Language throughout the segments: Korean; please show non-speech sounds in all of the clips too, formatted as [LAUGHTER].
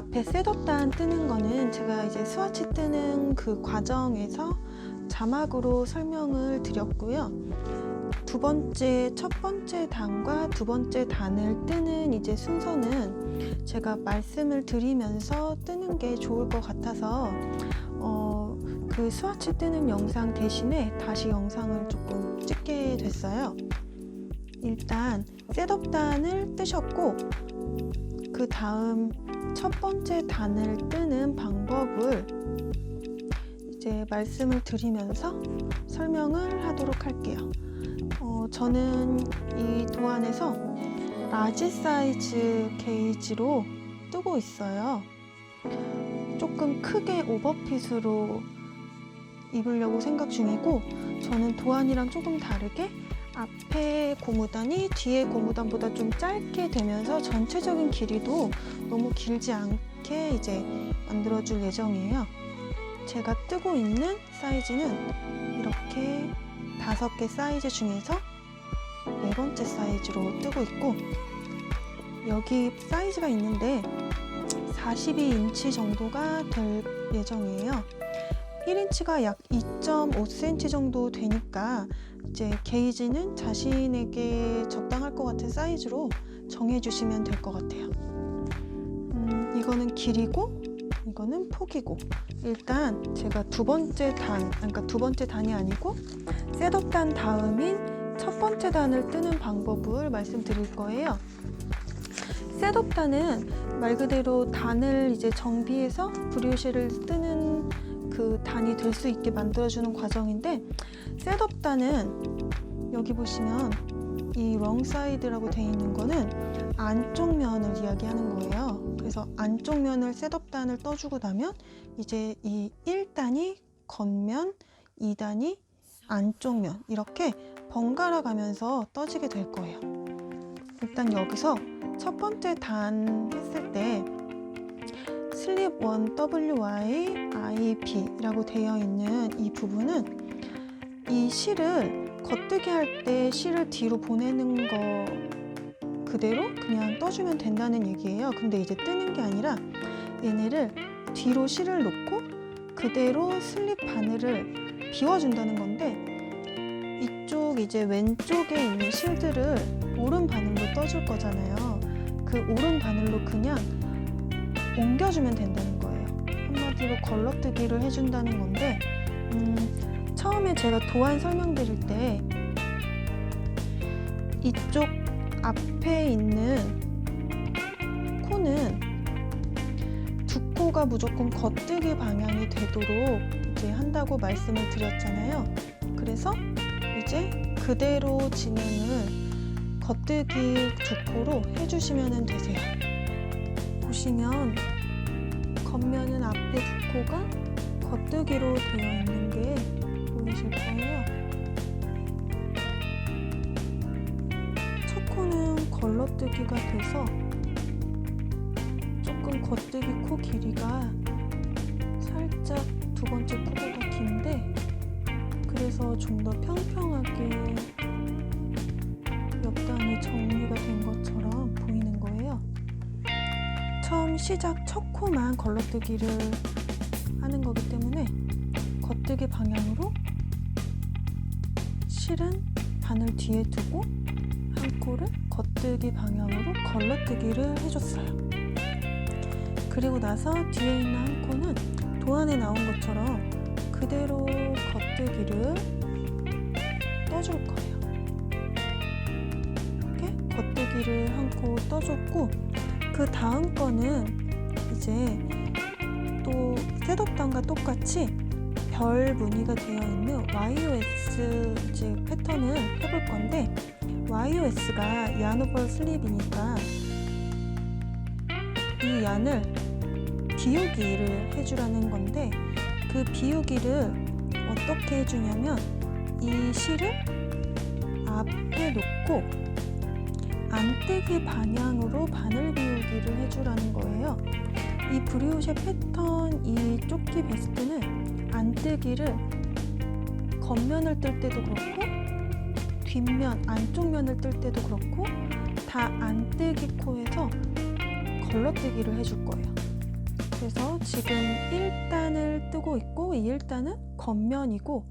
앞에 셋업단 뜨는 거는 제가 이제 스와치 뜨는 그 과정에서 자막으로 설명을 드렸고요. 두 번째, 첫 번째 단과 두 번째 단을 뜨는 이제 순서는 제가 말씀을 드리면서 뜨는 게 좋을 것 같아서 어, 그 스와치 뜨는 영상 대신에 다시 영상을 조금 찍게 됐어요. 일단 셋업단을 뜨셨고 그 다음 첫 번째 단을 뜨는 방법을 이제 말씀을 드리면서 설명을 하도록 할게요. 어, 저는 이 도안에서 라지 사이즈 게이지로 뜨고 있어요. 조금 크게 오버핏으로 입으려고 생각 중이고 저는 도안이랑 조금 다르게 앞에 고무단이 뒤에 고무단보다 좀 짧게 되면서 전체적인 길이도 너무 길지 않게 이제 만들어줄 예정이에요. 제가 뜨고 있는 사이즈는 이렇게 다섯 개 사이즈 중에서 네 번째 사이즈로 뜨고 있고 여기 사이즈가 있는데 42인치 정도가 될 예정이에요. 1인치가 약 2.5cm 정도 되니까 이제 게이지는 자신에게 적당할 것 같은 사이즈로 정해주시면 될 것 같아요. 음, 이거는 길이고 이거는 폭이고 일단 제가 두 번째 단, 그러니까 두 번째 단이 아니고 셋업 단 다음인 첫 번째 단을 뜨는 방법을 말씀드릴 거예요. 셋업 단은 말 그대로 단을 이제 정비해서 브리오시를 뜨는 그 단이 될 수 있게 만들어주는 과정인데 셋업 단은 여기 보시면 이 롱사이드라고 되어 있는 거는 안쪽 면을 이야기하는 거예요. 그래서 안쪽 면을 셋업 단을 떠주고 나면 이제 이 1단이 겉면, 2단이 안쪽 면 이렇게 번갈아 가면서 떠지게 될 거예요. 일단 여기서 첫 번째 단 했을 때 슬립 1 WY IP라고 되어 있는 이 부분은 이 실을 겉뜨기 할 때 실을 뒤로 보내는 거 그대로 그냥 떠주면 된다는 얘기예요. 근데 이제 뜨는 게 아니라 얘네를 뒤로 실을 놓고 그대로 슬립 바늘을 비워준다는 건데 이쪽 이제 왼쪽에 있는 실들을 오른 바늘로 떠줄 거잖아요. 그 오른 바늘로 그냥 옮겨주면 된다는 거예요. 한마디로 걸러뜨기를 해준다는 건데 음, 처음에 제가 도안 설명드릴 때 이쪽 앞에 있는 코는 두 코가 무조건 겉뜨기 방향이 되도록 이제 한다고 말씀을 드렸잖아요. 그래서 이제 그대로 진행을 겉뜨기 두 코로 해주시면 되세요. 보시면 겉면은 앞에 두 코가 겉뜨기로 되어 있는 게 보이실 거예요. 첫 코는 걸러뜨기가 돼서 조금 겉뜨기 코 길이가 살짝 두 번째 코보다 긴데 그래서 좀 더 평평하게 옆단이 정 시작 첫 코만 걸러뜨기를 하는 거기 때문에 겉뜨기 방향으로 실은 바늘 뒤에 두고 한 코를 겉뜨기 방향으로 걸러뜨기를 해줬어요. 그리고 나서 뒤에 있는 한 코는 도안에 나온 것처럼 그대로 겉뜨기를 떠줄 거예요. 이렇게 겉뜨기를 한 코 떠줬고 그 다음 거는 이제 또 셋업단과 똑같이 별 무늬가 되어 있는 YOS 이제 패턴을 해볼 건데 YOS가 야노벌 슬립이니까 이 얀을 비우기를 해주라는 건데 그 비우기를 어떻게 해주냐면 이 실을 앞에 놓고 안뜨기 방향으로 바늘 비우기를 해주라는 거예요. 이 브리오쉐 패턴 이 조끼 베스트는 안뜨기를 겉면을 뜰 때도 그렇고 뒷면 안쪽 면을 뜰 때도 그렇고 다 안뜨기 코에서 걸러뜨기를 해줄 거예요. 그래서 지금 1단을 뜨고 있고 이 1단은 겉면이고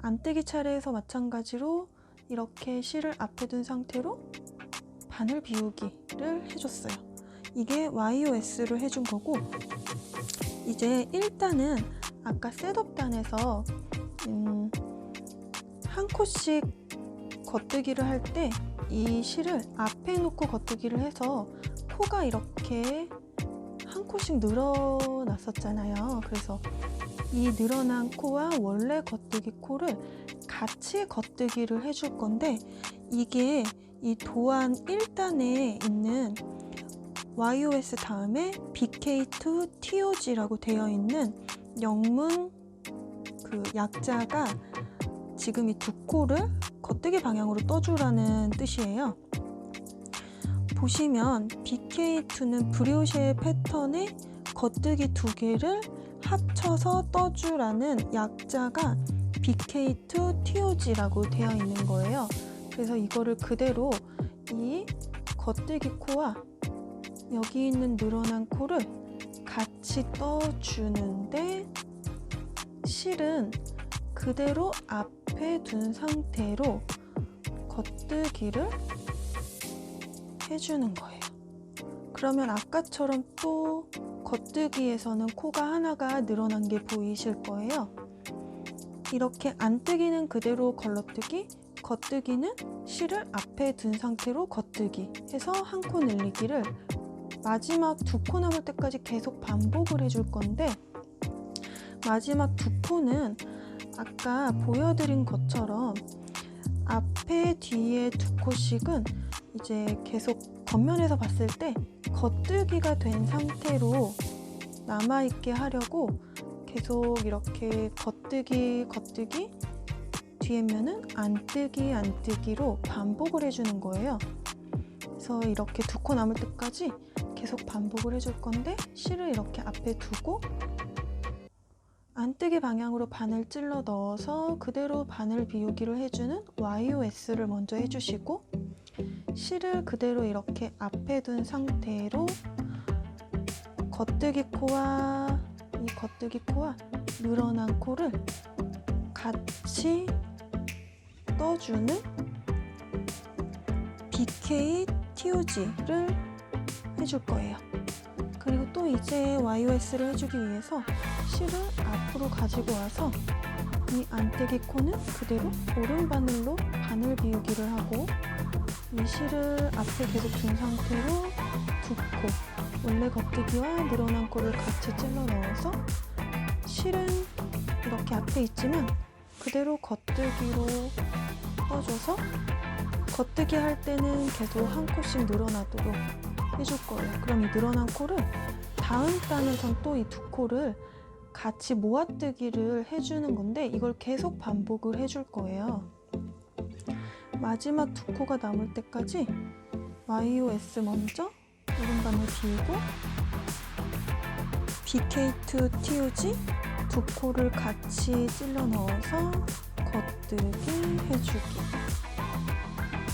안뜨기 차례에서 마찬가지로 이렇게 실을 앞에 둔 상태로 바늘 비우기를 해줬어요. 이게 YOS를 해준 거고 이제 1단은 아까 셋업단에서 음, 한 코씩 겉뜨기를 할 때 이 실을 앞에 놓고 겉뜨기를 해서 코가 이렇게 한 코씩 늘어났었잖아요. 그래서 이 늘어난 코와 원래 겉뜨기 코를 같이 겉뜨기를 해줄 건데 이게 이 도안 1단에 있는 YOS 다음에 BK2 TOG라고 되어 있는 영문 그 약자가 지금 이 두 코를 겉뜨기 방향으로 떠주라는 뜻이에요. 보시면 BK2는 브리오쉐 패턴의 겉뜨기 두 개를 합쳐서 떠주라는 약자가 BK2 TOG라고 되어 있는 거예요. 그래서 이거를 그대로 이 겉뜨기 코와 여기 있는 늘어난 코를 같이 떠주는데 실은 그대로 앞에 둔 상태로 겉뜨기를 해주는 거예요. 그러면 아까처럼 또 겉뜨기에서는 코가 하나가 늘어난 게 보이실 거예요. 이렇게 안뜨기는 그대로 걸러뜨기, 겉뜨기는 실을 앞에 둔 상태로 겉뜨기 해서 한 코 늘리기를 마지막 두 코 남을 때까지 계속 반복을 해줄 건데 마지막 두 코는 아까 보여드린 것처럼 앞에 뒤에 두 코씩은 이제 계속 겉면에서 봤을 때 겉뜨기가 된 상태로 남아있게 하려고 계속 이렇게 겉뜨기 겉뜨기 뒤에 면은 안뜨기 안뜨기로 반복을 해주는 거예요. 그래서 이렇게 두 코 남을 때까지 계속 반복을 해줄 건데 실을 이렇게 앞에 두고 안뜨기 방향으로 바늘 찔러 넣어서 그대로 바늘 비우기를 해주는 YOS를 먼저 해주시고 실을 그대로 이렇게 앞에 둔 상태로 겉뜨기 코와 이 겉뜨기 코와 늘어난 코를 같이 떠주는 BK TOG를 해줄 거예요. 그리고 또 이제 YOS를 해주기 위해서 실을 앞으로 가지고 와서 이 안뜨기 코는 그대로 오른 바늘로 바늘 비우기를 하고 이 실을 앞에 계속 둔 상태로 두 코, 원래 겉뜨기와 늘어난 코를 같이 찔러 넣어서 실은 이렇게 앞에 있지만 그대로 겉뜨기로 떠줘서 겉뜨기 할 때는 계속 한 코씩 늘어나도록 해줄 거예요. 그럼 이 늘어난 코를 다음 단에선 또 이 두 코를 같이 모아뜨기를 해주는 건데 이걸 계속 반복을 해줄 거예요. 마지막 두 코가 남을 때까지 YOS 먼저 오른반을 비우고 BK2 TOG 두 코를 같이 찔러 넣어서 겉뜨기 해주기.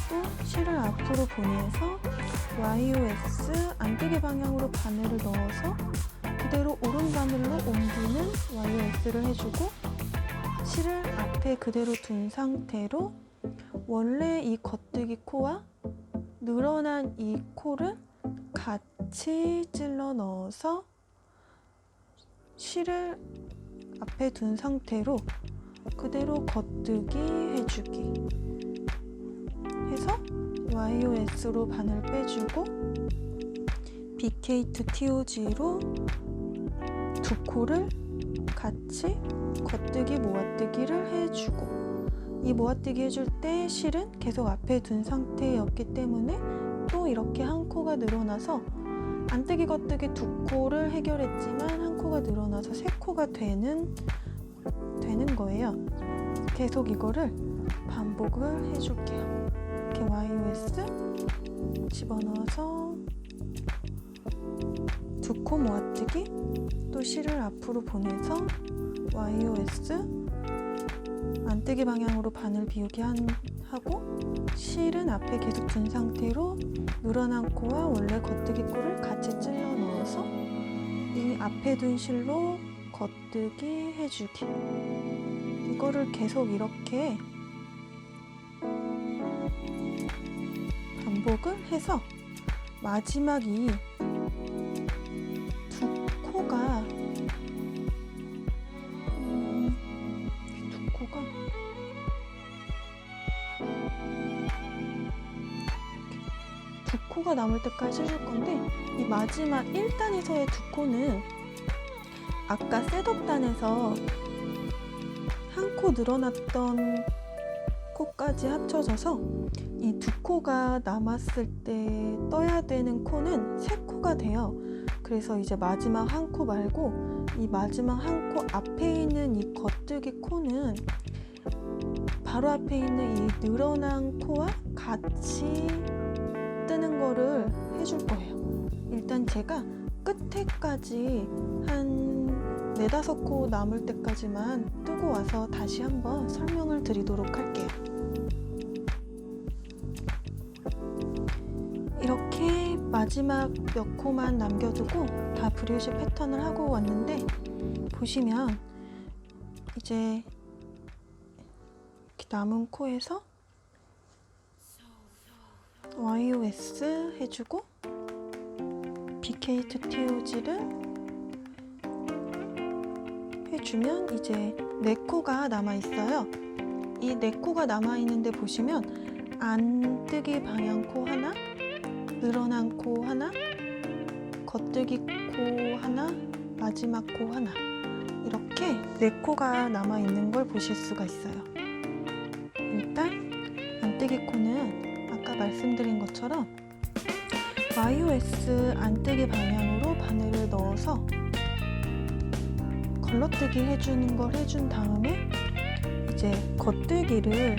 또 실을 앞으로 보내서 YOS 안뜨기 방향으로 바늘을 넣어서 그대로 오른 바늘로 옮기는 YOS를 해주고 실을 앞에 그대로 둔 상태로 원래 이 겉뜨기 코와 늘어난 이 코를 같이 찔러 넣어서 실을 앞에 둔 상태로 그대로 겉뜨기 해주기. 해서 YOS로 바늘 빼주고 BK2 TOG로 두 코를 같이 겉뜨기 모아뜨기를 해주고. 이 모아뜨기 해줄 때 실은 계속 앞에 둔 상태였기 때문에 또 이렇게 한 코가 늘어나서 안뜨기 겉뜨기 두 코를 해결했지만 한 코가 늘어나서 세 코가 되는 되는 거예요. 계속 이거를 반복을 해줄게요. 이렇게 YOS 집어넣어서 두 코 모아뜨기 또 실을 앞으로 보내서 YOS 안뜨기 방향으로 바늘 비우기 한, 하고 실은 앞에 계속 둔 상태로 늘어난 코와 원래 겉뜨기 코를 같이 찔러 넣어서 이 앞에 둔 실로 겉뜨기 해주기. 이거를 계속 이렇게 반복을 해서 마지막 이 코가 남을 때까지 해줄 건데 이 마지막 1단에서의 두 코는 아까 셋업단에서 한 코 늘어났던 코까지 합쳐져서 이 두 코가 남았을 때 떠야 되는 코는 세 코가 돼요. 그래서 이제 마지막 한 코 말고 이 마지막 한 코 앞에 있는 이 겉뜨기 코는 바로 앞에 있는 이 늘어난 코와 같이 뜨는 거를 해줄 거예요. 일단 제가 끝에까지 한 네다섯 코 남을 때까지만 뜨고 와서 다시 한번 설명을 드리도록 할게요. 이렇게 마지막 몇 코만 남겨두고 다 브리오시 패턴을 하고 왔는데 보시면 이제 남은 코에서 YOS 해주고 BK2 TOG를 해주면 이제 네 코가 남아 있어요. 이 네 코가 남아 있는데 보시면 안 뜨기 방향 코 하나, 늘어난 코 하나, 겉뜨기 코 하나, 마지막 코 하나 이렇게 네 코가 남아 있는 걸 보실 수가 있어요. 일단 안 뜨기 코는 아까 말씀드린 것처럼 YOS 안뜨기 방향으로 바늘을 넣어서 걸러뜨기 해주는 걸 해준 다음에 이제 겉뜨기를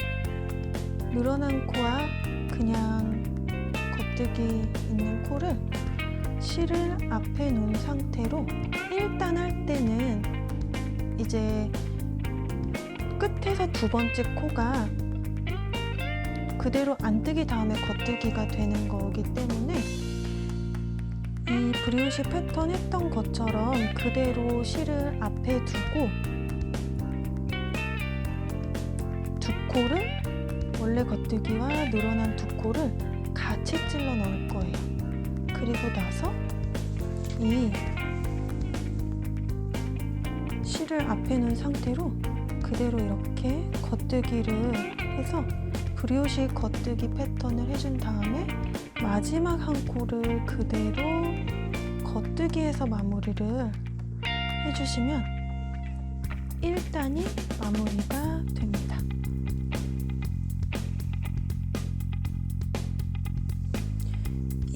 늘어난 코와 그냥 겉뜨기 있는 코를 실을 앞에 놓은 상태로 1단 할 때는 이제 끝에서 두 번째 코가 그대로 안 뜨기 다음에 겉뜨기가 되는 거기 때문에 이 브리오시 패턴 했던 것처럼 그대로 실을 앞에 두고 두 코를 원래 겉뜨기와 늘어난 두 코를 같이 찔러 넣을 거예요. 그리고 나서 이 실을 앞에 놓은 상태로 그대로 이렇게 겉뜨기를 해서 브리오시 겉뜨기 패턴을 해준 다음에 마지막 한 코를 그대로 겉뜨기해서 마무리를 해주시면 1단이 마무리가 됩니다.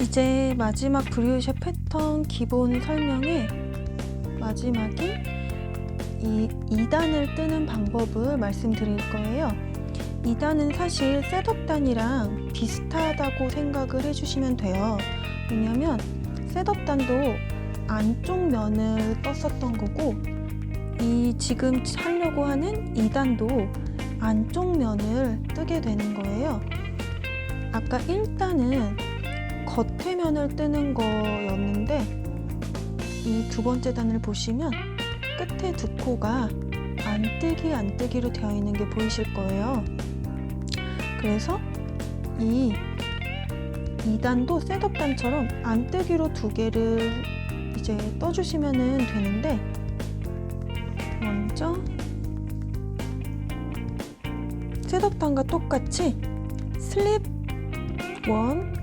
이제 마지막 브리오시 패턴 기본 설명에 마지막이 이 2단을 뜨는 방법을 말씀드릴 거예요. 2단은 사실 셋업단이랑 비슷하다고 생각을 해주시면 돼요. 왜냐면 셋업단도 안쪽 면을 떴었던 거고 이 지금 하려고 하는 2단도 안쪽 면을 뜨게 되는 거예요. 아까 1단은 겉에 면을 뜨는 거였는데 이 두 번째 단을 보시면 끝에 두 코가 안 뜨기 안 뜨기로 되어 있는 게 보이실 거예요. 그래서 이 2단도 셋업단처럼 안뜨기로 두 개를 이제 떠주시면 되는데 먼저 셋업단과 똑같이 슬립 1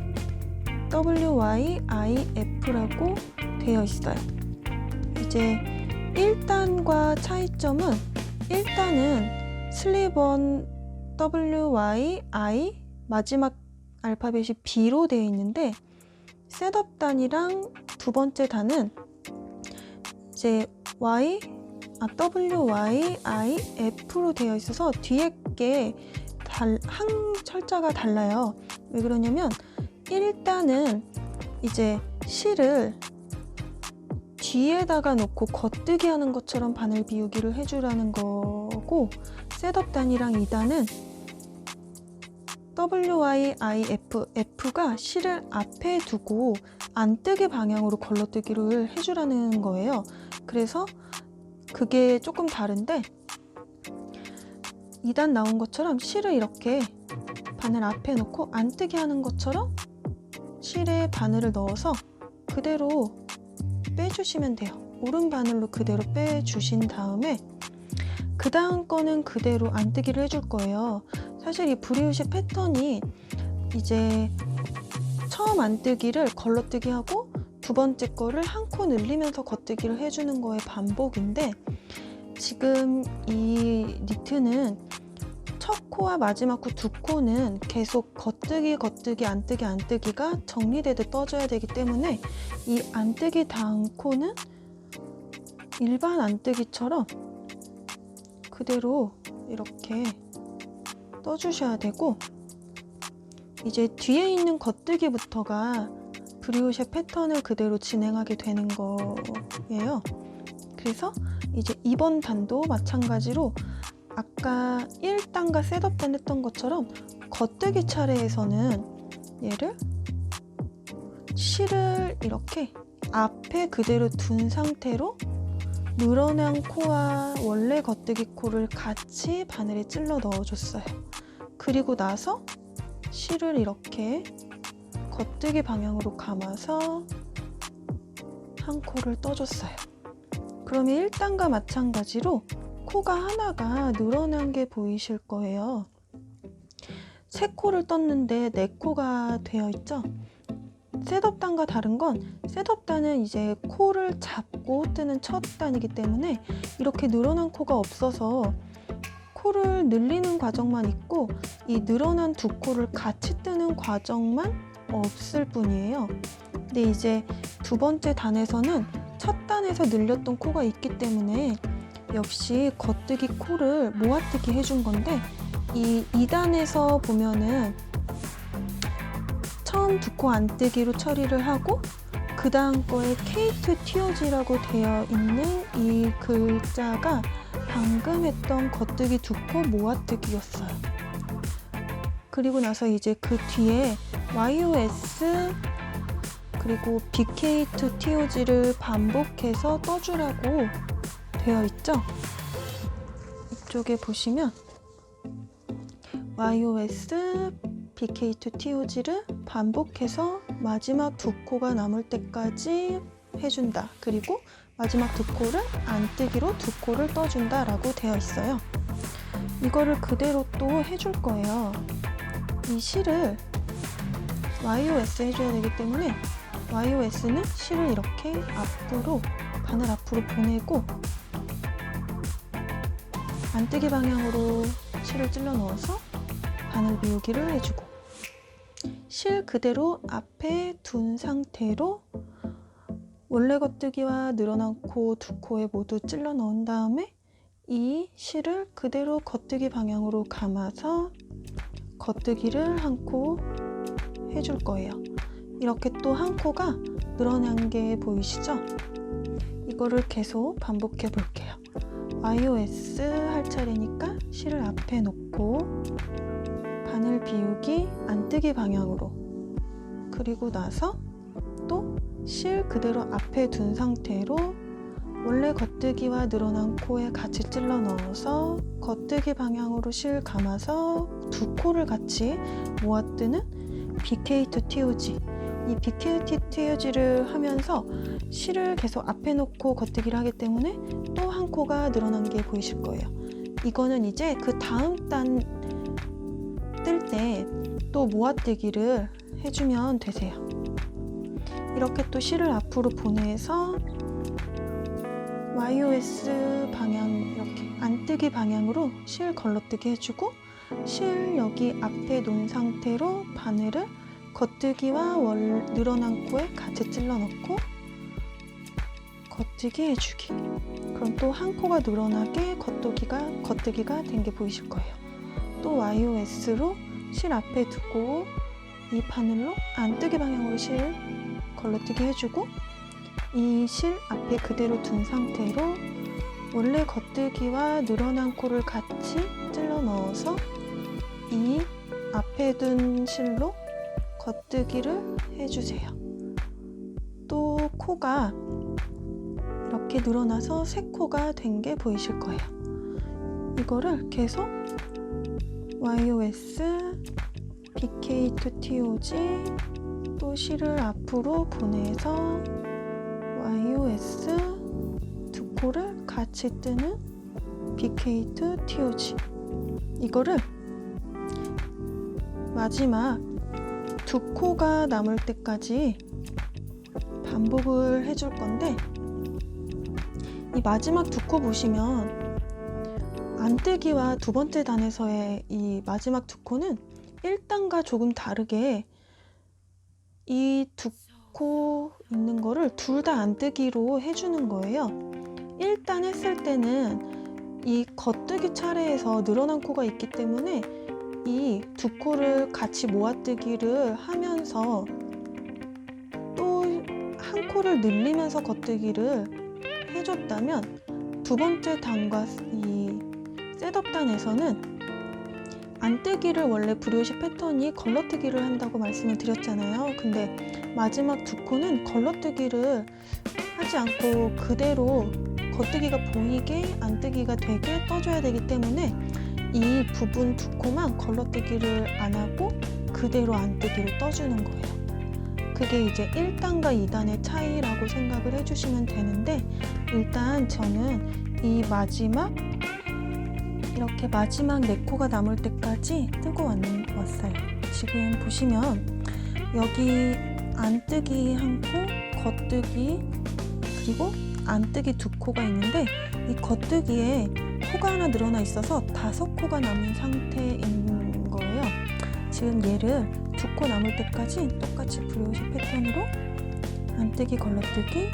WYIF라고 되어 있어요. 이제 1단과 차이점은 1단은 슬립 1 WYI 마지막 알파벳이 B로 되어 있는데 셋업 단이랑 두 번째 단은 이제 Y 아, W Y I F로 되어 있어서 뒤에 게 달, 한 철자가 달라요. 왜 그러냐면 1단은 이제 실을 뒤에다가 놓고 겉뜨기 하는 것처럼 바늘 비우기를 해주라는 거고 셋업 단이랑 2단은 WIIF, F가 실을 앞에 두고 안뜨기 방향으로 걸러뜨기를 해주라는 거예요. 그래서 그게 조금 다른데 2단 나온 것처럼 실을 이렇게 바늘 앞에 놓고 안뜨기 하는 것처럼 실에 바늘을 넣어서 그대로 빼주시면 돼요. 오른 바늘로 그대로 빼주신 다음에 그 다음 거는 그대로 안 뜨기를 해줄 거예요. 사실 이 브리오시 패턴이 이제 처음 안 뜨기를 걸러뜨기 하고 두 번째 거를 한 코 늘리면서 겉뜨기를 해주는 거의 반복인데 지금 이 니트는 첫 코와 마지막 코 두 코는 계속 겉뜨기 겉뜨기 안뜨기 안뜨기가 정리되듯 떠줘야 되기 때문에 이 안뜨기 다음 코는 일반 안뜨기처럼 그대로 이렇게 떠주셔야 되고 이제 뒤에 있는 겉뜨기부터가 브리오쉐 패턴을 그대로 진행하게 되는 거예요. 그래서 이제 이번 단도 마찬가지로 아까 1단과 셋업단 했던 것처럼 겉뜨기 차례에서는 얘를 실을 이렇게 앞에 그대로 둔 상태로 늘어난 코와 원래 겉뜨기 코를 같이 바늘에 찔러 넣어줬어요. 그리고 나서 실을 이렇게 겉뜨기 방향으로 감아서 한 코를 떠줬어요. 그러면 1단과 마찬가지로 코가 하나가 늘어난 게 보이실 거예요. 세 코를 떴는데 네 코가 되어 있죠. 셋업단과 다른 건 셋업단은 이제 코를 잡고 뜨는 첫 단이기 때문에 이렇게 늘어난 코가 없어서 코를 늘리는 과정만 있고 이 늘어난 두 코를 같이 뜨는 과정만 없을 뿐이에요. 근데 이제 두 번째 단에서는 첫 단에서 늘렸던 코가 있기 때문에 역시 겉뜨기 코를 모아뜨기 해준 건데 이 2단에서 보면은 처음 두코 안뜨기로 처리를 하고 그 다음 거에 케이트 티오지라고 되어 있는 이 글자가 방금 했던 겉뜨기 두코 모아뜨기였어요. 그리고 나서 이제 그 뒤에 YOS 그리고 BK2 TOG를 반복해서 떠주라고 되어 있죠. 이쪽에 보시면 YOS BK2 TOG를 반복해서 마지막 두 코가 남을 때까지 해준다. 그리고 마지막 두 코를 안뜨기로 두 코를 떠준다 라고 되어 있어요. 이거를 그대로 또 해줄 거예요. 이 실을 YOS 해줘야 되기 때문에 YOS는 실을 이렇게 앞으로 바늘 앞으로 보내고 안뜨기 방향으로 실을 찔러 넣어서 바늘 비우기를 해주고 실 그대로 앞에 둔 상태로 원래 겉뜨기와 늘어난 코두 코에 모두 찔러 넣은 다음에 이 실을 그대로 겉뜨기 방향으로 감아서 겉뜨기를 한 코 해줄 거예요. 이렇게 또 한 코가 늘어난 게 보이시죠? 이거를 계속 반복해 볼게요. iOS 할 차례니까 실을 앞에 놓고 바늘 비우기 안 뜨기 방향으로 그리고 나서 또 실 그대로 앞에 둔 상태로 원래 겉뜨기와 늘어난 코에 같이 찔러 넣어서 겉뜨기 방향으로 실 감아서 두 코를 같이 모아뜨는 BK2 TOG 이 BK2 TOG를 하면서 실을 계속 앞에 놓고 겉뜨기를 하기 때문에 또 한 코가 늘어난 게 보이실 거예요. 이거는 이제 그 다음 단 뜰때또 모아뜨기를 해주면 되세요. 이렇게 또 실을 앞으로 보내서 YOS 방향 이렇게 안뜨기 방향으로 실 걸러뜨기 해주고 실 여기 앞에 놓은 상태로 바늘을 겉뜨기와 월 늘어난 코에 같이 찔러 넣고 겉뜨기 해주기 그럼 또 한 코가 늘어나게 겉뜨기가 겉뜨기가 된 게 보이실 거예요 또 YOS로 실 앞에 두고 이 바늘로 안뜨기 방향으로 실 걸러뜨기 해주고 이 실 앞에 그대로 둔 상태로 원래 겉뜨기와 늘어난 코를 같이 찔러 넣어서 이 앞에 둔 실로 겉뜨기를 해주세요. 또 코가 이렇게 늘어나서 새 코가 된 게 보이실 거예요. 이거를 계속 YOS, BK2TOG 또 실을 앞으로 보내서 YOS 두 코를 같이 뜨는 BK2TOG 이거를 마지막 두 코가 남을 때까지 반복을 해줄 건데 이 마지막 두 코 보시면 안뜨기와 두 번째 단에서의 이 마지막 두 코는 1단과 조금 다르게 이 두 코 있는 거를 둘 다 안뜨기로 해주는 거예요. 1단 했을 때는 이 겉뜨기 차례에서 늘어난 코가 있기 때문에 이 두 코를 같이 모아뜨기를 하면서 또 한 코를 늘리면서 겉뜨기를 해줬다면 두 번째 단과 이 셋업 단에서는 안뜨기를 원래 브리오시 패턴이 걸러뜨기를 한다고 말씀을 드렸잖아요. 근데 마지막 두 코는 걸러뜨기를 하지 않고 그대로 겉뜨기가 보이게 안뜨기가 되게 떠줘야 되기 때문에 이 부분 두 코만 걸러뜨기를 안 하고 그대로 안뜨기를 떠주는 거예요. 그게 이제 1단과 2단의 차이라고 생각을 해주시면 되는데 일단 저는 이 마지막 이렇게 마지막 네 코가 남을 때까지 뜨고 왔, 왔어요. 지금 보시면 여기 안 뜨기 한 코, 겉뜨기 그리고 안 뜨기 두 코가 있는데 이 겉뜨기에 코가 하나 늘어나 있어서 다섯 코가 남은 상태인 거예요. 지금 얘를 두 코 남을 때까지 똑같이 브리오시 패턴으로 안 뜨기 걸러뜨기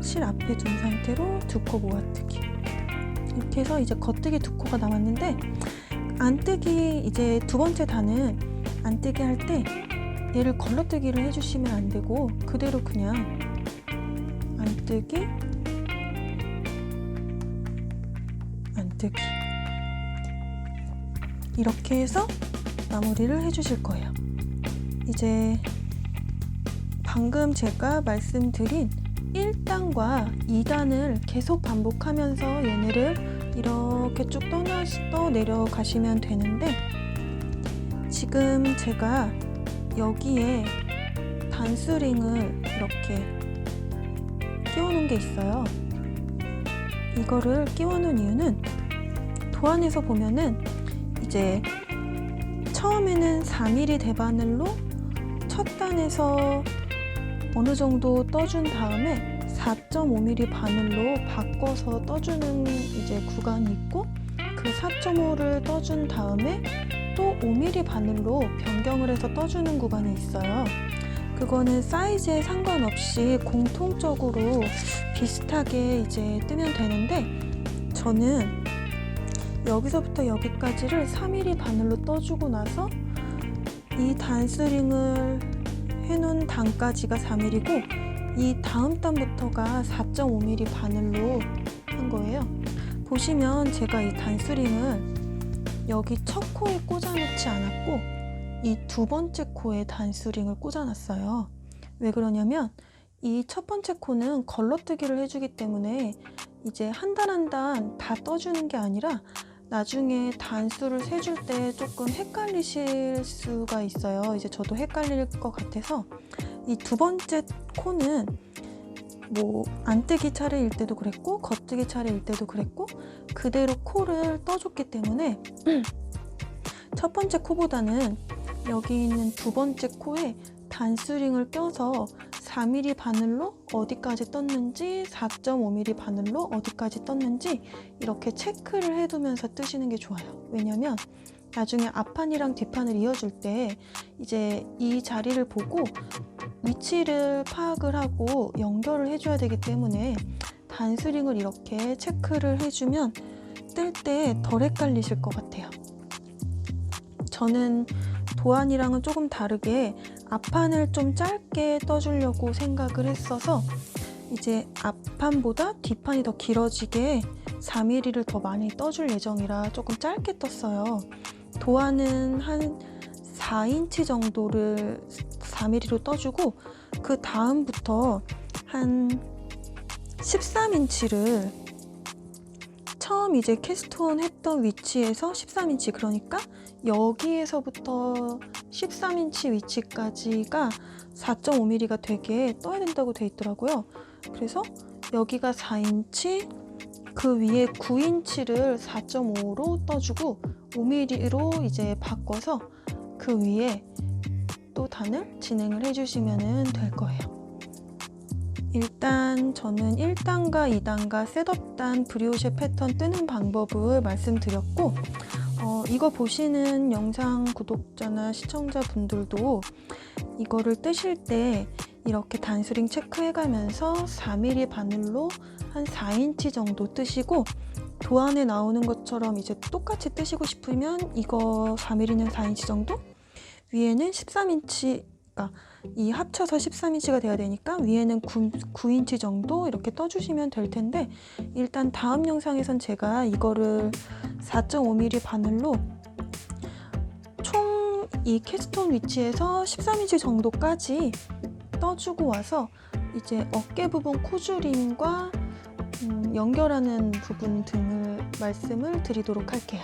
실 앞에 둔 상태로 두 코 모아뜨기 이렇게 해서 이제 겉뜨기 두 코가 남았는데 안뜨기 이제 두 번째 단은 안뜨기 할 때 얘를 걸러뜨기를 해주시면 안 되고 그대로 그냥 안뜨기 안뜨기 이렇게 해서 마무리를 해주실 거예요. 이제 방금 제가 말씀드린 1단과 2단을 계속 반복하면서 얘네를 이렇게 쭉 떠나, 떠 내려 가시면 되는데 지금 제가 여기에 단스링을 이렇게 끼워 놓은 게 있어요. 이거를 끼워 놓은 이유는 도안에서 보면은 이제 처음에는 4mm 대바늘로 첫 단에서 어느 정도 떠준 다음에 4.5mm 바늘로 바꿔서 떠주는 이제 구간이 있고 그 4.5를 떠준 다음에 또 5mm 바늘로 변경을 해서 떠주는 구간이 있어요. 그거는 사이즈에 상관없이 공통적으로 비슷하게 이제 뜨면 되는데 저는 여기서부터 여기까지를 3mm 바늘로 떠주고 나서 이 단스링을 해놓은 단까지가 3mm고 이 다음 단부터가 4.5mm 바늘로 한 거예요. 보시면 제가 이 단스링을 여기 첫 코에 꽂아놓지 않았고 이 두 번째 코에 단스링을 꽂아놨어요. 왜 그러냐면 이 첫 번째 코는 걸러뜨기를 해주기 때문에 이제 한 단 한 단 다 떠주는 게 아니라 나중에 단수를 세줄 때 조금 헷갈리실 수가 있어요. 이제 저도 헷갈릴 것 같아서 이 두 번째 코는 뭐 안뜨기 차례일 때도 그랬고 겉뜨기 차례일 때도 그랬고 그대로 코를 떠줬기 때문에 [CLEARS THROAT] 첫 번째 코보다는 여기 있는 두 번째 코에 단스링을 껴서 4mm 바늘로 어디까지 떴는지 4.5mm 바늘로 어디까지 떴는지 이렇게 체크를 해두면서 뜨시는 게 좋아요. 왜냐면 나중에 앞판이랑 뒷판을 이어줄 때 이제 이 자리를 보고 위치를 파악을 하고 연결을 해줘야 되기 때문에 단스링을 이렇게 체크를 해주면 뜰때덜 헷갈리실 것 같아요. 저는 도안이랑은 조금 다르게 앞판을 좀 짧게 떠주려고 생각을 했어서 이제 앞판보다 뒷판이 더 길어지게 4mm를 더 많이 떠줄 예정이라 조금 짧게 떴어요. 도안은 한 4인치 정도를 4mm로 떠주고 그 다음부터 한 13인치를 처음 이제 캐스트온 했던 위치에서 13인치 그러니까 여기에서부터 13인치 위치까지가 4.5mm가 되게 떠야 된다고 돼 있더라고요. 그래서 여기가 4인치, 그 위에 9인치를 4.5로 떠주고 5mm로 이제 바꿔서 그 위에 또 단을 진행을 해주시면 될 거예요. 일단 저는 1단과 2단과 셋업단 브리오쉐 패턴 뜨는 방법을 말씀드렸고 어, 이거 보시는 영상 구독자나 시청자분들도 이거를 뜨실 때 이렇게 단스링 체크해가면서 4mm 바늘로 한 4인치 정도 뜨시고 도안에 나오는 것처럼 이제 똑같이 뜨시고 싶으면 이거 4mm는 4인치 정도? 위에는 13인치가 이 합쳐서 13인치가 돼야 되니까 위에는 9, 9인치 정도 이렇게 떠주시면 될 텐데 일단 다음 영상에선 제가 이거를 4.5mm 바늘로 총 이 캐스톤 위치에서 13인치 정도까지 떠주고 와서 이제 어깨 부분 코줄임과 음, 연결하는 부분 등을 말씀을 드리도록 할게요.